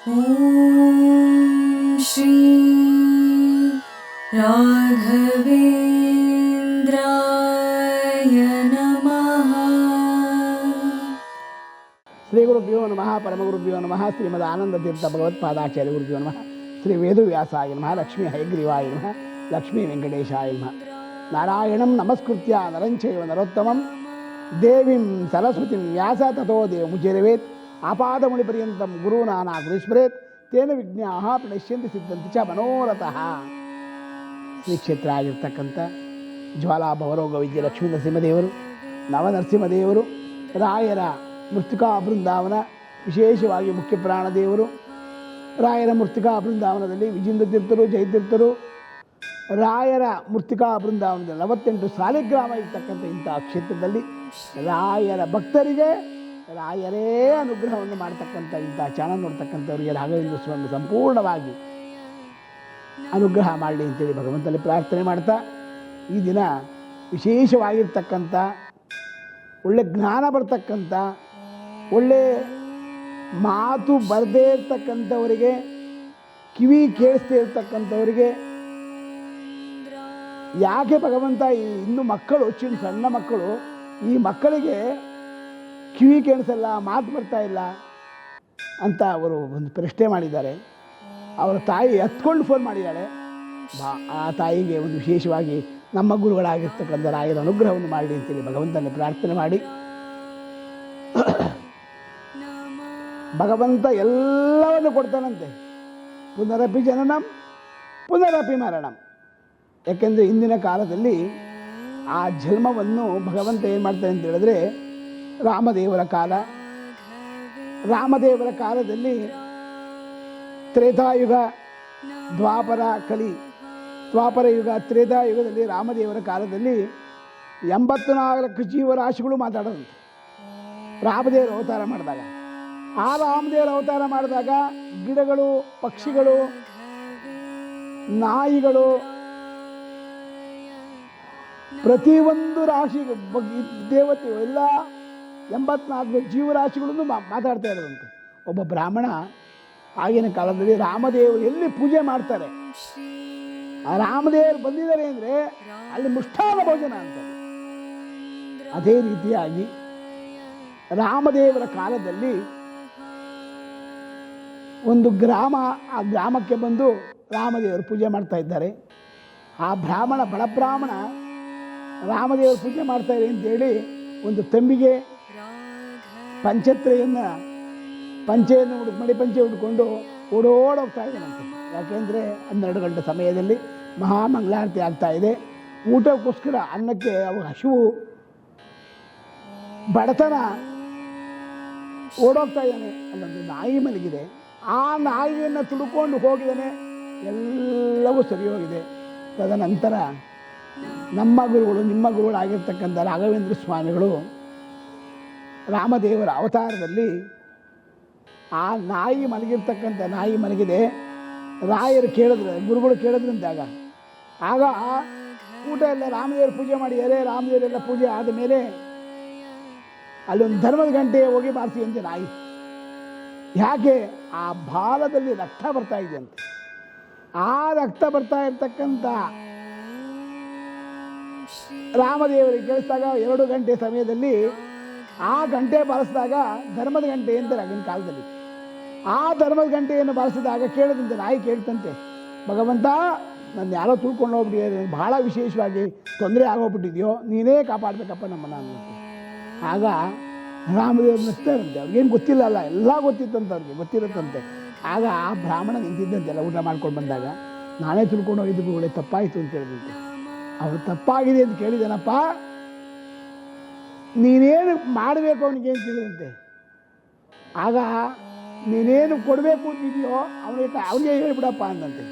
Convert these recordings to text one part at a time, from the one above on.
ॐ श्री राघवेन्द्राय नमः। శ్రీగురుభ్యో నమ పరమగురుభ్యో నమ శ్రీమద్ ఆనందతీర్థ భగవత్పాదాచార్య గురుభ్యో నమ శ్రీ వేదువ్యాసాయ నమ లక్ష్మీ హయగ్రీవాయ నమ లక్ష్మీ వెంకటేశాయ నమ. నారాయణం నమస్కృత్య నరంచైవ నరోత్తమం దేవీం సరస్వతిం వ్యాస తతో దేవముచేరవేత్ ಆಪಾದಮುನಿ ಪರ್ಯಂತಂ ಗುರುನಾನಾ ಗುರುಸ್ಮರೇತ್ ತೇನ ವಿಜ್ಞಾಹ ಪ್ರಣಶ್ಯಂತ ಸಿದ್ಧಂತಿ ಚ ಮನೋರಥಃ. ಶ್ರೀ ಕ್ಷೇತ್ರ ಆಗಿರ್ತಕ್ಕಂಥ ಜ್ವಾಲಾ ಭವರೋಗ ವಿದ್ಯೆ ಲಕ್ಷ್ಮೀ ನರಸಿಂಹದೇವರು, ನವನರಸಿಂಹದೇವರು, ರಾಯರ ಮೃತ್ತಿಕಾ ಬೃಂದಾವನ, ವಿಶೇಷವಾಗಿ ಮುಖ್ಯ ಪ್ರಾಣದೇವರು ರಾಯರ ಮೃತ್ತಿಕಾ ಬೃಂದಾವನದಲ್ಲಿ ವಿಜೇಂದ್ರ ತೀರ್ಥರು ಜಯತೀರ್ಥರು ರಾಯರ ಮೃತ್ತಿಕಾ ಬೃಂದಾವನದಲ್ಲಿ ನಲವತ್ತೆಂಟು ಸಾಲಿಗ್ರಾಮ ಇರ್ತಕ್ಕಂಥ ಇಂತಹ ಕ್ಷೇತ್ರದಲ್ಲಿ ರಾಯರ ಭಕ್ತರಿಗೆ ರಾಯರೇ ಅನುಗ್ರಹವನ್ನು ಮಾಡ್ತಕ್ಕಂಥ ಇಂಥ ಚಾನಲ್ ನೋಡ್ತಕ್ಕಂಥವರಿಗೆ ರಾಘವೇಂದ್ರ ಸ್ವಾಮಿ ಸಂಪೂರ್ಣವಾಗಿ ಅನುಗ್ರಹ ಮಾಡಲಿ ಅಂತೇಳಿ ಭಗವಂತನಲ್ಲಿ ಪ್ರಾರ್ಥನೆ ಮಾಡ್ತಾ ಈ ದಿನ ವಿಶೇಷವಾಗಿರ್ತಕ್ಕಂಥ ಒಳ್ಳೆ ಜ್ಞಾನ ಬರ್ತಕ್ಕಂಥ ಒಳ್ಳೆ ಮಾತು ಬರದೇ ಇರ್ತಕ್ಕಂಥವರಿಗೆ, ಕಿವಿ ಕೇಳಿಸ್ದೇ ಇರ್ತಕ್ಕಂಥವರಿಗೆ ಯಾಕೆ ಭಗವಂತ ಈ ಇನ್ನು ಮಕ್ಕಳು ಚಿನ್ನ ಸಣ್ಣ ಮಕ್ಕಳು ಈ ಮಕ್ಕಳಿಗೆ ಕಿವಿ ಕೇಳಿಸಲ್ಲ, ಮಾತು ಬರ್ತಾ ಇಲ್ಲ ಅಂತ ಅವರು ಒಂದು ಪ್ರಶ್ನೆ ಮಾಡಿದ್ದಾರೆ. ಅವರ ತಾಯಿ ಹತ್ಕೊಂಡು ಫೋನ್ ಮಾಡಿದ್ದಾಳೆ. ಆ ತಾಯಿಗೆ ಒಂದು ವಿಶೇಷವಾಗಿ ನಮ್ಮ ಗುರುಗಳಾಗಿರ್ತಕ್ಕಂಥ ರಾಯರ ಅನುಗ್ರಹವನ್ನು ಮಾಡಿ ಅಂತೇಳಿ ಭಗವಂತನ ಪ್ರಾರ್ಥನೆ ಮಾಡಿ. ಭಗವಂತ ಎಲ್ಲವನ್ನು ಕೊಡ್ತಾನಂತೆ. ಪುನರಪಿ ಜನನಂ, ಪುನರಪಿ ಮರಣಂ. ಯಾಕೆಂದರೆ ಇಂದಿನ ಕಾಲದಲ್ಲಿ ಆ ಜನ್ಮವನ್ನು ಭಗವಂತ ಏನು ಮಾಡ್ತಾನೆ ಅಂತ ಹೇಳಿದ್ರೆ ರಾಮದೇವರ ಕಾಲ. ರಾಮದೇವರ ಕಾಲದಲ್ಲಿ ತ್ರೇತಾಯುಗ, ದ್ವಾಪರ ಕಲಿ, ದ್ವಾಪರ ಯುಗ, ತ್ರೇತಾಯುಗದಲ್ಲಿ ರಾಮದೇವರ ಕಾಲದಲ್ಲಿ ಎಂಬತ್ತು ನಾಲ್ಕು ಜೀವರಾಶಿಗಳು ಮಾತಾಡೋದು. ರಾಮದೇವರು ಅವತಾರ ಮಾಡಿದಾಗ. ಆ ರಾಮದೇವರ ಅವತಾರ ಮಾಡಿದಾಗ ಗಿಡಗಳು, ಪಕ್ಷಿಗಳು, ನಾಯಿಗಳು, ಪ್ರತಿಯೊಂದು ರಾಶಿ ದೇವತೆ ಎಲ್ಲ ಎಂಬತ್ನಾಲ್ಕು ಜೀವರಾಶಿಗಳನ್ನು ಮಾತಾಡ್ತಾ ಇರೋದಂತೆ. ಒಬ್ಬ ಬ್ರಾಹ್ಮಣ ಆಗಿನ ಕಾಲದಲ್ಲಿ ರಾಮದೇವರು ಎಲ್ಲಿ ಪೂಜೆ ಮಾಡ್ತಾರೆ? ಆ ರಾಮದೇವರು ಬಂದಿದ್ದಾರೆ ಅಂದರೆ ಅಲ್ಲಿ ಮುಷ್ಠಾನ ಭೋಜನ ಅಂತ ಅದೇ ರೀತಿಯಾಗಿ ರಾಮದೇವರ ಕಾಲದಲ್ಲಿ ಒಂದು ಗ್ರಾಮ, ಆ ಗ್ರಾಮಕ್ಕೆ ಬಂದು ರಾಮದೇವರು ಪೂಜೆ ಮಾಡ್ತಾ ಇದ್ದಾರೆ. ಆ ಬ್ರಾಹ್ಮಣ ಬಡ ಬ್ರಾಹ್ಮಣ ರಾಮದೇವರು ಪೂಜೆ ಮಾಡ್ತಾರೆ ಅಂತೇಳಿ ಒಂದು ತಂಬಿಗೆ ಪಂಚತ್ರೆಯನ್ನು ಪಂಚೆಯನ್ನು ಹುಡುಕ್ ಮಡಿ ಪಂಚೆ ಹುಡ್ಕೊಂಡು ಓಡೋಡೋಗ್ತಾ ಇದ್ದಾನಂತೆ ಯಾಕೆಂದರೆ ಹನ್ನೆರಡು ಗಂಟೆ ಸಮಯದಲ್ಲಿ ಮಹಾಮಂಗಳಾರತಿ ಇದೆ. ಊಟಕ್ಕೋಸ್ಕರ ಅನ್ನಕ್ಕೆ ಅವು ಹಸಿವು ಬಡತನ ಓಡೋಗ್ತಾ ಇದ್ದಾನೆ ಅಲ್ಲೊಂದು ನಾಯಿ ಮಲಗಿದೆ. ಆ ನಾಯಿಯನ್ನು ತುಡುಕೊಂಡು ಹೋಗಿದ್ದಾನೆ. ಎಲ್ಲವೂ ಸರಿ ಹೋಗಿದೆ. ತದನಂತರ ನಮ್ಮ ಗುರುಗಳು, ನಿಮ್ಮ ಗುರುಗಳಾಗಿರ್ತಕ್ಕಂಥ ರಾಘವೇಂದ್ರ ಸ್ವಾಮಿಗಳು ರಾಮದೇವರ ಅವತಾರದಲ್ಲಿ ಆ ನಾಯಿ ಮಲಗಿರ್ತಕ್ಕಂಥ ನಾಯಿ ಮಲಗಿದೆ. ರಾಯರು ಕೇಳಿದ್ರು, ಗುರುಗಳು ಕೇಳಿದ್ರಂತಾಗ ಆಗ ಊಟ ಎಲ್ಲ ರಾಮದೇವರು ಪೂಜೆ ಮಾಡಿ ಮಾಡಿದ್ದಾರೆ ರಾಮದೇವರೆಲ್ಲ ಪೂಜೆ ಆದ ಮೇಲೆ ಅಲ್ಲೊಂದು ಧರ್ಮದ ಗಂಟೆ ಹೋಗಿ ಬಾರಿಸಿ ಅಂತೆ ನಾಯಿ. ಯಾಕೆ? ಆ ಬಾಲದಲ್ಲಿ ರಕ್ತ ಬರ್ತಾ ಇದೆಯಂತೆ. ಆ ರಕ್ತ ಬರ್ತಾ ಇರ್ತಕ್ಕಂಥ ರಾಮದೇವರಿಗೆ ಕೇಳಿಸಿದಾಗ ಎರಡು ಗಂಟೆ ಸಮಯದಲ್ಲಿ ಆ ಗಂಟೆ ಬಾರಿಸಿದಾಗ ಧರ್ಮದ ಗಂಟೆ ಅಂತಾರೆ ಆಗಿನ ಕಾಲದಲ್ಲಿ. ಆ ಧರ್ಮದ ಗಂಟೆಯನ್ನು ಬಾರಿಸಿದಾಗ ಕೇಳದಂತೆ, ನಾಯಿ ಕೇಳ್ತಂತೆ, ಭಗವಂತ ನನ್ನ ಯಾರೋ ತುಳ್ಕೊಂಡು ಹೋಗ್ಬಿಟ್ಟಿದೆ ಭಾಳ ವಿಶೇಷವಾಗಿ ತೊಂದರೆ ಆಗೋಗ್ಬಿಟ್ಟಿದೆಯೋ, ನೀನೇ ಕಾಪಾಡಬೇಕಪ್ಪ ನಮ್ಮನ್ನ ಅನ್ನೋದು ಆಗ ರಾಮದೇವ್ರು ನಗ್ತಾರಂತೆ ಅವ್ರಿಗೇನು ಗೊತ್ತಿಲ್ಲ ಅಲ್ಲ, ಎಲ್ಲ ಗೊತ್ತಿತ್ತಂತೆ ಅವ್ರಿಗೆ, ಗೊತ್ತಿರುತ್ತಂತೆ. ಆಗ ಆ ಬ್ರಾಹ್ಮಣ ನಿಂತಿದ್ದಂತೆಲ್ಲ ಊಟ ಮಾಡ್ಕೊಂಡು ಬಂದಾಗ, ನಾನೇ ತಿಳ್ಕೊಂಡು ಹೋಗಿದ್ದು ಒಳ್ಳೆ ತಪ್ಪಾಯಿತು ಅಂತ ಹೇಳಿದಂತೆ. ಅವರು ತಪ್ಪಾಗಿದೆ ಅಂತ ಕೇಳಿದನಪ್ಪ ನೀನೇನು ಮಾಡಬೇಕು ಅವನಿಗೆ ತಿಳಿದಂತೆ? ಆಗ ನೀನೇನು ಕೊಡಬೇಕು ಅಂತಿದೆಯೋ ಅವನಿಗೆ ಅವನಿಗೆ ಹೇಳ್ಬಿಡಪ್ಪ ಅಂದಂತೆ.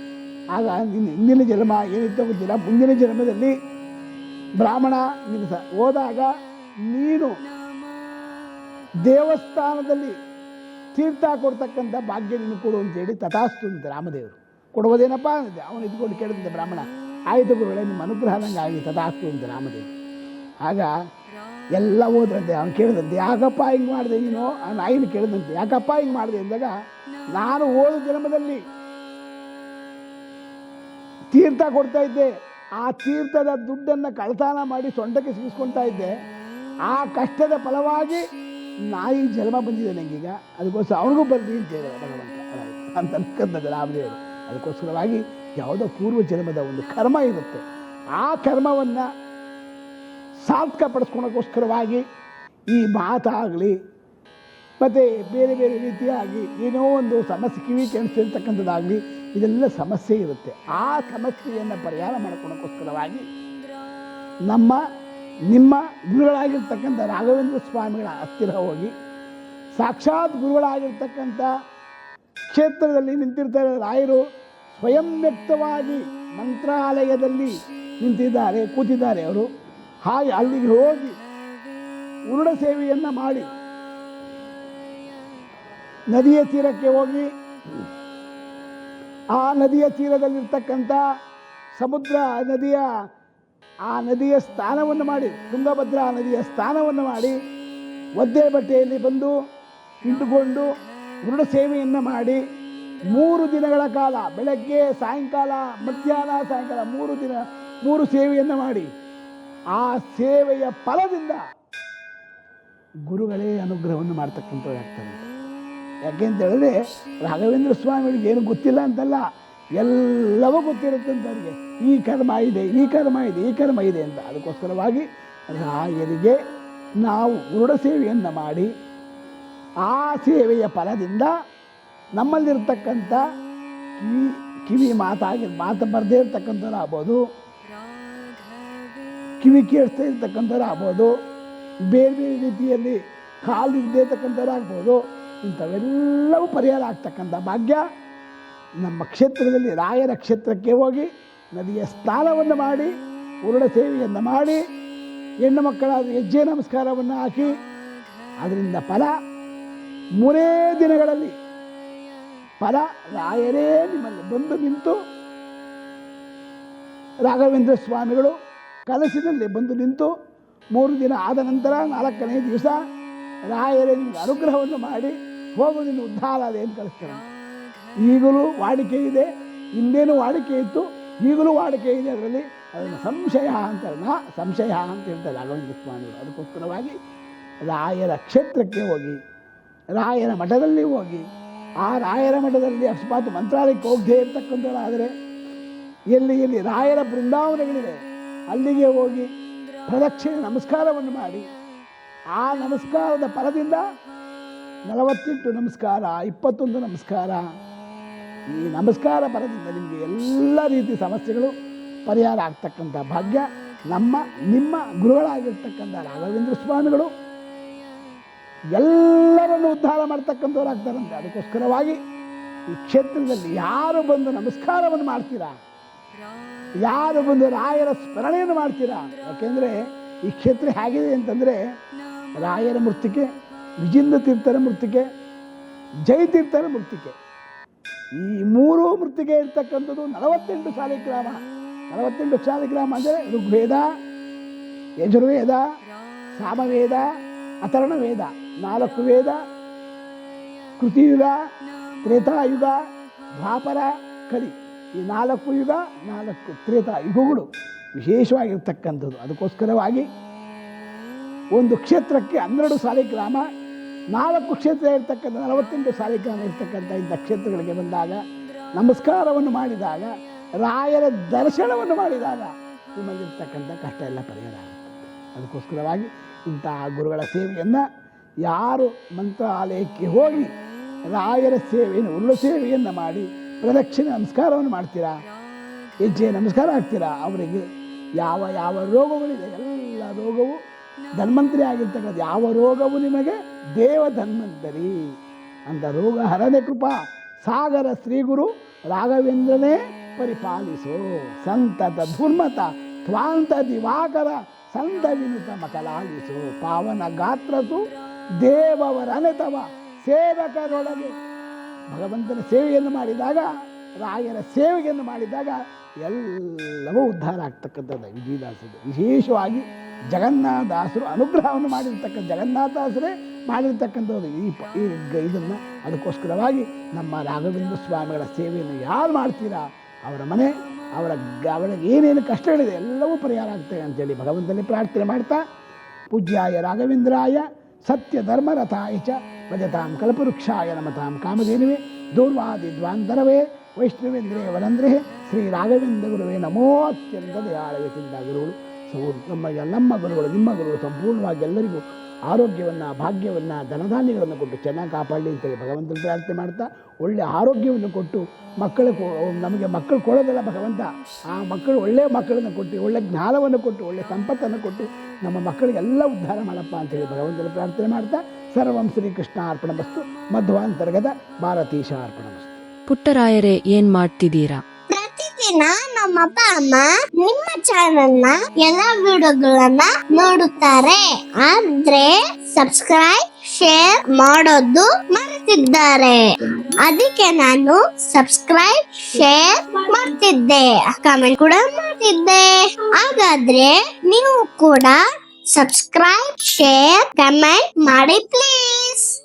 ಆಗ ನಿನ್ನ ಹಿಂದಿನ ಜನ್ಮ ಏನಿತ್ತು ಗೊತ್ತಿಲ್ಲ. ಮುಂದಿನ ಜನ್ಮದಲ್ಲಿ ಬ್ರಾಹ್ಮಣ ನೀನು ಸ ಹೋದಾಗ ನೀನು ದೇವಸ್ಥಾನದಲ್ಲಿ ತೀರ್ಥ ಕೊಡ್ತಕ್ಕಂಥ ಭಾಗ್ಯ ನೀನು ಕೊಡು ಅಂತೇಳಿ ತಥಾಸ್ತು ಅಂತ ರಾಮದೇವರು ಕೊಡುವುದೇನಪ್ಪ ಅಂದಿದ್ದೆ. ಅವನು ಇದ್ಕೊಂಡು ಕೇಳಿದಂತೆ, ಬ್ರಾಹ್ಮಣ, ಆಯಿತು ಗುರುಗಳೇ, ನಿಮ್ಮ ಅನುಗ್ರಹ ನಂಗೆ ಆಗಲಿ ತಥಾಸ್ತು ಅಂತ ರಾಮದೇವರು. ಆಗ ಎಲ್ಲ ಹೋದ್ರಂತೆ. ಅವ್ನು ಕೇಳಿದಂತೆ, ಯಾಕಪ್ಪ ಹಿಂಗೆ ಮಾಡಿದೆ ನೀನು? ಆ ನಾಯಿನ ಕೇಳಿದಂತೆ. ಯಾಕಪ್ಪ ಹಿಂಗೆ ಮಾಡಿದೆ ಅಂದಾಗ, ನಾನು ಹೋದ ಜನ್ಮದಲ್ಲಿ ತೀರ್ಥ ಕೊಡ್ತಾ ಇದ್ದೆ. ಆ ತೀರ್ಥದ ದುಡ್ಡನ್ನು ಕಳತಾನ ಮಾಡಿ ಸೊಂಟಕ್ಕೆ ಸಿಗಿಸ್ಕೊಳ್ತಾ ಇದ್ದೆ. ಆ ಕಷ್ಟದ ಫಲವಾಗಿ ನಾಯಿ ಜನ್ಮ ಬಂದಿದೆ ನನಗೀಗ ಅದಕ್ಕೋಸ್ಕರ ಅವನಿಗೂ ಬರ್ದಿ ಅಂತ ಹೇಳಿದ ಅಂತ ಅನ್ಕೊಂಡದ್ದು ರಾಮದೇವರು. ಅದಕ್ಕೋಸ್ಕರವಾಗಿ ಯಾವುದೋ ಪೂರ್ವ ಜನ್ಮದ ಒಂದು ಕರ್ಮ ಇರುತ್ತೆ. ಆ ಕರ್ಮವನ್ನು ಸಾರ್ಥಕ ಪಡಿಸ್ಕೊಳಕ್ಕೋಸ್ಕರವಾಗಿ ಈ ಮಾತಾಗಲಿ, ಮತ್ತು ಬೇರೆ ಬೇರೆ ರೀತಿಯಾಗಿ ಏನೋ ಒಂದು ಸಮಸ್ಯೆ, ಕಿವಿ ಕೆಣಿಸ್ತಿರ್ತಕ್ಕಂಥದ್ದಾಗಲಿ ಇದೆಲ್ಲ ಸಮಸ್ಯೆ ಇರುತ್ತೆ. ಆ ಸಮಸ್ಯೆಯನ್ನು ಪರಿಹಾರ ಮಾಡ್ಕೊಳಕ್ಕೋಸ್ಕರವಾಗಿ ನಮ್ಮ, ನಿಮ್ಮ ಗುರುಗಳಾಗಿರ್ತಕ್ಕಂಥ ರಾಘವೇಂದ್ರ ಸ್ವಾಮಿಗಳ ಹತ್ತಿರ ಹೋಗಿ, ಸಾಕ್ಷಾತ್ ಗುರುಗಳಾಗಿರ್ತಕ್ಕಂಥ ಕ್ಷೇತ್ರದಲ್ಲಿ ನಿಂತಿರ್ತಾರೆ ರಾಯರು, ಸ್ವಯಂ ವ್ಯಕ್ತವಾಗಿ ಮಂತ್ರಾಲಯದಲ್ಲಿ ನಿಂತಿದ್ದಾರೆ, ಕೂತಿದ್ದಾರೆ ಅವರು. ಹಾಗೆ ಅಲ್ಲಿಗೆ ಹೋಗಿ ಉರುಡ ಸೇವೆಯನ್ನು ಮಾಡಿ. ನದಿಯ ತೀರಕ್ಕೆ ಹೋಗಿ. ಆ ನದಿಯ ತೀರದಲ್ಲಿರ್ತಕ್ಕಂಥ ಸಮುದ್ರ ನದಿಯ, ಆ ನದಿಯ ಸ್ಥಾನವನ್ನು ಮಾಡಿ, ತುಂಗಭದ್ರಾ ನದಿಯ ಸ್ಥಾನವನ್ನು ಮಾಡಿ, ಒದ್ದೆ ಬಟ್ಟೆಯಲ್ಲಿ ಬಂದು ಇಟ್ಟುಕೊಂಡು ಉರುಳ ಸೇವೆಯನ್ನು ಮಾಡಿ, ಮೂರು ದಿನಗಳ ಕಾಲ, ಬೆಳಗ್ಗೆ, ಸಾಯಂಕಾಲ, ಮಧ್ಯಾಹ್ನ, ಸಾಯಂಕಾಲ, ಮೂರು ದಿನ, ಮೂರು ಸೇವೆಯನ್ನು ಮಾಡಿ. ಆ ಸೇವೆಯ ಫಲದಿಂದ ಗುರುಗಳೇ ಅನುಗ್ರಹವನ್ನು ಮಾಡ್ತಕ್ಕಂಥವ್ರು ಯಾಕೆ ಅಂತ ಹೇಳಿದ್ರೆ ರಾಘವೇಂದ್ರ ಸ್ವಾಮಿಗಳಿಗೆ ಏನು ಗೊತ್ತಿಲ್ಲ ಅಂತಲ್ಲ, ಎಲ್ಲವೂ ಗೊತ್ತಿರುತ್ತಂತ ಅವರಿಗೆ. ಈ ಕರ್ಮ ಇದೆ, ಈ ಕರ್ಮ ಇದೆ, ಈ ಕರ್ಮ ಇದೆ ಅಂತ. ಅದಕ್ಕೋಸ್ಕರವಾಗಿ ರಾಯರಿಗೆ ನಾವು ಗುರುಡ ಸೇವೆಯನ್ನು ಮಾಡಿ, ಆ ಸೇವೆಯ ಫಲದಿಂದ ನಮ್ಮಲ್ಲಿರ್ತಕ್ಕಂಥ ಕಿವಿ ಕಿವಿ ಮಾತಾಗಿ, ಮಾತು ಬರದೇ ಇರ್ತಕ್ಕಂಥವ್ರು ಆಗ್ಬೋದು. ಕಿವಿ ಕೇಳಿಸ್ತಾ ಇರ್ತಕ್ಕಂಥವ್ರು ಆಗ್ಬೋದು ಬೇರೆ ಬೇರೆ ರೀತಿಯಲ್ಲಿ ಕಾಲು ಇಲ್ಲದೇ ಇರ್ತಕ್ಕಂಥವ್ರು ಆಗ್ಬೋದು ಇಂಥವೆಲ್ಲವೂ ಪರಿಹಾರ ಆಗ್ತಕ್ಕಂಥ ಭಾಗ್ಯ. ನಮ್ಮ ಕ್ಷೇತ್ರದಲ್ಲಿ ರಾಯರ ಕ್ಷೇತ್ರಕ್ಕೆ ಹೋಗಿ ನದಿಯ ಸ್ನಾನವನ್ನು ಮಾಡಿ, ಉರುಳ ಸೇವೆಯನ್ನು ಮಾಡಿ, ಹೆಣ್ಣು ಮಕ್ಕಳ ಹೆಜ್ಜೆ ನಮಸ್ಕಾರವನ್ನು ಹಾಕಿ, ಅದರಿಂದ ಫಲ. ಮೂರೇ ದಿನಗಳಲ್ಲಿ ಫಲ. ರಾಯರೇ ನಿಮ್ಮಲ್ಲಿ ಬಂದು ನಿಂತು ರಾಘವೇಂದ್ರ ಸ್ವಾಮಿಗಳು ಕಲಸಿನಲ್ಲಿ ಬಂದು ನಿಂತು ಮೂರು ದಿನ ಆದ ನಂತರ ನಾಲ್ಕನೇ ದಿವಸ ರಾಯರೇ ನಿಮಗೆ ಅನುಗ್ರಹವನ್ನು ಮಾಡಿ ಹೋಗು ನಿನ್ನ ಉದ್ಧಾರ ಅದೇ ಅಂತ ಕಳಿಸ್ತಾರೆ ಈಗಲೂ ವಾಡಿಕೆ ಇದೆ. ಹಿಂದೇನು ವಾಡಿಕೆ ಇತ್ತು? ಈಗಲೂ ವಾಡಿಕೆ ಇದೆ ಅದರಲ್ಲಿ. ಅದನ್ನು ಸಂಶಯ ಅಂತಾರೆ ನಾ ಸಂಶಯ ಅಂತ ಹೇಳ್ತಾರೆ ರಾಘವೇಂದ್ರ ಸ್ವಾಮಿಗಳು ಅದಕ್ಕೋಸ್ಕರವಾಗಿ ರಾಯರ ಕ್ಷೇತ್ರಕ್ಕೆ ಹೋಗಿ, ರಾಯರ ಮಠದಲ್ಲಿ ಹೋಗಿ, ಆ ರಾಯರ ಮಠದಲ್ಲಿ ಅಕಸ್ಮಾತ್ ಮಂತ್ರಾಲಯಕ್ಕೆ ಹೋಗದೆ ಇರ್ತಕ್ಕಂಥವರಾದರೆ ಎಲ್ಲಿ ಎಲ್ಲಿ ರಾಯರ ಬೃಂದಾವನಗಳಿವೆ. ಅಲ್ಲಿಗೆ ಹೋಗಿ ಪ್ರದಕ್ಷಿಣೆ, ನಮಸ್ಕಾರವನ್ನು ಮಾಡಿ. ಆ ನಮಸ್ಕಾರದ ಫಲದಿಂದ ನಲವತ್ತೆಂಟು ನಮಸ್ಕಾರ, ಇಪ್ಪತ್ತೊಂದು ನಮಸ್ಕಾರ. ಈ ನಮಸ್ಕಾರ ಫಲದಿಂದ ನಿಮಗೆ ಎಲ್ಲ ರೀತಿ ಸಮಸ್ಯೆಗಳು ಪರಿಹಾರ ಆಗ್ತಕ್ಕಂಥ ಭಾಗ್ಯ. ನಮ್ಮ, ನಿಮ್ಮ ಗುರುಗಳಾಗಿರ್ತಕ್ಕಂಥ ರಾಘವೇಂದ್ರ ಸ್ವಾಮಿಗಳು ಎಲ್ಲರನ್ನು ಉದ್ಧಾರ ಮಾಡ್ತಕ್ಕಂಥವ್ರು ಆಗ್ತಾರಂತೆ. ಅದಕ್ಕೋಸ್ಕರವಾಗಿ ಈ ಕ್ಷೇತ್ರದಲ್ಲಿ ಯಾರು ಬಂದು ನಮಸ್ಕಾರವನ್ನು ಮಾಡ್ತೀರಾ? ಯಾರು ಬಂದು ರಾಯರ ಸ್ಮರಣೆಯನ್ನು ಮಾಡ್ತೀರಾ? ಯಾಕೆಂದರೆ ಈ ಕ್ಷೇತ್ರ ಹೇಗಿದೆ ಅಂತಂದರೆ ರಾಯರ ಮೂರ್ತಿಕೆ ವಿಜಿಂದ ತೀರ್ಥರ ಜೈ ಜಯತೀರ್ಥರ ಮೂರ್ತಿಕೆ ಈ ಮೂರು ಮೃತ್ತಿಗೆ ಇರ್ತಕ್ಕಂಥದ್ದು ನಲವತ್ತೆಂಟು ಶಾಲಿಗ್ರಾಮ ನಲವತ್ತೆಂಟು ಶಾಲಿಗ್ರಾಮ ಅಂದರೆ ಋಗ್ವೇದ, ಯಜುರ್ವೇದ, ಸಾಮವೇದ ಅಥರ್ಣ ವೇದ ನಾಲ್ಕು ವೇದ, ಕೃತಿಯುಗ, ತ್ರೇತಾಯುಗ, ದ್ವಾಪರ, ಕಲಿ. ಈ ನಾಲ್ಕು ಯುಗ, ನಾಲ್ಕು ತ್ರೇತ ಯುಗಗಳು ವಿಶೇಷವಾಗಿರ್ತಕ್ಕಂಥದ್ದು. ಅದಕ್ಕೋಸ್ಕರವಾಗಿ ಒಂದು ಕ್ಷೇತ್ರಕ್ಕೆ ಹನ್ನೆರಡು ಸಾಲಿಗ್ರಾಮ, ನಾಲ್ಕು ಕ್ಷೇತ್ರ ಇರ್ತಕ್ಕಂಥ, ನಲವತ್ತೆಂಟು ಸಾಲಿಗ್ರಾಮ ಇರ್ತಕ್ಕಂಥ ಇಂಥ ಕ್ಷೇತ್ರಗಳಿಗೆ ಬಂದಾಗ, ನಮಸ್ಕಾರವನ್ನು ಮಾಡಿದಾಗ, ರಾಯರ ದರ್ಶನವನ್ನು ಮಾಡಿದಾಗ ನಿಮ್ಮಲ್ಲಿರ್ತಕ್ಕಂಥ ಕಷ್ಟ ಎಲ್ಲ ಪರಿಹಾರ ಆಗುತ್ತೆ. ಅದಕ್ಕೋಸ್ಕರವಾಗಿ ಇಂತಹ ಗುರುಗಳ ಸೇವೆಯನ್ನು ಯಾರು ಮಂತ್ರಾಲಯಕ್ಕೆ ಹೋಗಿ ರಾಯರ ಸೇವೆಯನ್ನು, ಉರುಳು ಸೇವೆಯನ್ನು ಮಾಡಿ ಪ್ರದಕ್ಷಿಣೆ, ನಮಸ್ಕಾರವನ್ನು ಮಾಡ್ತೀರಾ? ಹೆಜ್ಜೆ, ನಮಸ್ಕಾರ ಆಗ್ತೀರಾ ಅವರಿಗೆ ಯಾವ ಯಾವ ರೋಗಗಳಿದೆ? ಎಲ್ಲ ರೋಗವು ಧನ್ವಂತರಿ ಆಗಿರ್ತಕ್ಕಂಥ ಯಾವ ರೋಗವು ನಿಮಗೆ? ದೇವ ಧನ್ವಂತರಿ. ಅಂತ ರೋಗ ಹರನೆ ಕೃಪಾ. ಸಾಗರ ಶ್ರೀಗುರು ರಾಘವೇಂದ್ರನೇ ಪರಿಪಾಲಿಸು. ಸಂತತ ಧುರ್ಮತ ತ್ವಾಂತ ದಿವಾಕರ ಸಂತ ವಿನುತ ಮಕಲಾಗಿಸು ಪಾವನ ಗಾತ್ರಸು ದೇವರನೆತವ ಸೇವಕರೊಳಗೆ ಭಗವಂತನ ಸೇವೆಯನ್ನು ಮಾಡಿದಾಗ, ರಾಯರ ಸೇವೆಯನ್ನು ಮಾಡಿದಾಗ ಎಲ್ಲವೂ ಉದ್ಧಾರ ಆಗ್ತಕ್ಕಂಥದ್ದು ವಿಜಯದಾಸರು ವಿಶೇಷವಾಗಿ ಜಗನ್ನಾಥದಾಸರು ಅನುಗ್ರಹವನ್ನು ಮಾಡಿರ್ತಕ್ಕಂಥ ಜಗನ್ನಾಥಾಸರೇ ಮಾಡಿರ್ತಕ್ಕಂಥದ್ದು. ಈ ಪ, ಈ ಇದನ್ನು ಅದಕ್ಕೋಸ್ಕರವಾಗಿ ನಮ್ಮ ರಾಘವೇಂದ್ರ ಸ್ವಾಮಿಗಳ ಸೇವೆಯನ್ನು ಯಾರು ಮಾಡ್ತೀರಾ? ಅವರ ಮನೆ, ಅವರ ಅವರಿಗೆ ಏನೇನು ಕಷ್ಟಗಳಿದೆ ಎಲ್ಲವೂ ಪರಿಹಾರ ಆಗ್ತದೆ ಅಂತೇಳಿ ಭಗವಂತನೇ ಪ್ರಾರ್ಥನೆ ಮಾಡ್ತಾ, ಪೂಜ್ಯಾಯ ರಾಘವೇಂದ್ರಾಯ ಸತ್ಯ ಧರ್ಮರಥಾಯ ಚ ಭಜತಾಂ ಕಲ್ಪವೃಕ್ಷಾಯ ನಮತಾಂ ಕಾಮಧೇನುವೆ, ದೂರ್ವಾದಿ ದ್ವಾಂತರವೇ ವೈಷ್ಣವೇಂದ್ರೇ ವರಂದ್ರೇ ಶ್ರೀ ರಾಘವೇಂದ್ರ ಗುರುವೇ ನಮೋ ಅತ್ಯಂತ ದಯಾಳವೇ ಚಿಂತ ಗುರುಗಳು. ಸೌ, ನಮ್ಮ ನಮ್ಮ ಗುರುಗಳು, ನಿಮ್ಮ ಗುರುಗಳು ಸಂಪೂರ್ಣವಾಗಿ ಎಲ್ಲರಿಗೂ ಆರೋಗ್ಯವನ್ನು, ಭಾಗ್ಯವನ್ನು, ಧನಧಾನ್ಯಗಳನ್ನು ಕೊಟ್ಟು ಚೆನ್ನಾಗಿ ಕಾಪಾಡಲಿ ಅಂತೇಳಿ ಭಗವಂತನ ಪ್ರಾರ್ಥನೆ ಮಾಡ್ತಾ ಒಳ್ಳೆಯ ಆರೋಗ್ಯವನ್ನು ಕೊಟ್ಟು ಮಕ್ಕಳು ನಮಗೆ ಮಕ್ಕಳು ಕೊಡೋದಿಲ್ಲ ಭಗವಂತ, ಆ ಮಕ್ಕಳು ಒಳ್ಳೆಯ ಮಕ್ಕಳನ್ನು ಕೊಟ್ಟು ಒಳ್ಳೆಯ ಜ್ಞಾನವನ್ನು ಕೊಟ್ಟು ಒಳ್ಳೆಯ ಸಂಪತ್ತನ್ನು ಕೊಟ್ಟು ನಮ್ಮ ಮಕ್ಕಳಿಗೆಲ್ಲ ಉದ್ಧಾರ ಮಾಡಪ್ಪ ಅಂತೇಳಿ ಭಗವಂತನ ಪ್ರಾರ್ಥನೆ ಮಾಡ್ತಾ ಸರ್ವಂ ಶ್ರೀಕೃಷ್ಣ ಅರ್ಪಣಮಸ್ತು ಮಧ್ವಾಂತರ್ಗದ ಭಾರತೀಶ ಅರ್ಪಣಮಸ್ತು ಪುಟ್ಟರಾಯರೇ ಏನ್ ಮಾಡ್ತಿದ್ದೀರಾ? ಪ್ರತಿದಿನ ನಮ್ಮ ಅಪ್ಪ ಅಮ್ಮ ನಿಮ್ಮ ಚಾನಲ್ನ ಎಲ್ಲಾ ವಿಡಿಯೋಗಳನ್ನ ನೋಡುತ್ತಾರೆ. ಆದ್ರೆ ಸಬ್ಸ್ಕ್ರೈಬ್ ಶೇರ್ ಮಾಡೋದು ಮರೆತಿದ್ದಾರೆ. ಅದಕ್ಕೆ ನಾನು ಸಬ್ಸ್ಕ್ರೈಬ್ ಶೇರ್ ಮಾಡ್ತಿದ್ದೆ. ಕಾಮೆಂಟ್ ಕೂಡ ಮಾಡ್ತಿದ್ದೆ. ಹಾಗಾದ್ರೆ ನೀವು ಕೂಡ subscribe, share, comment, Mari please.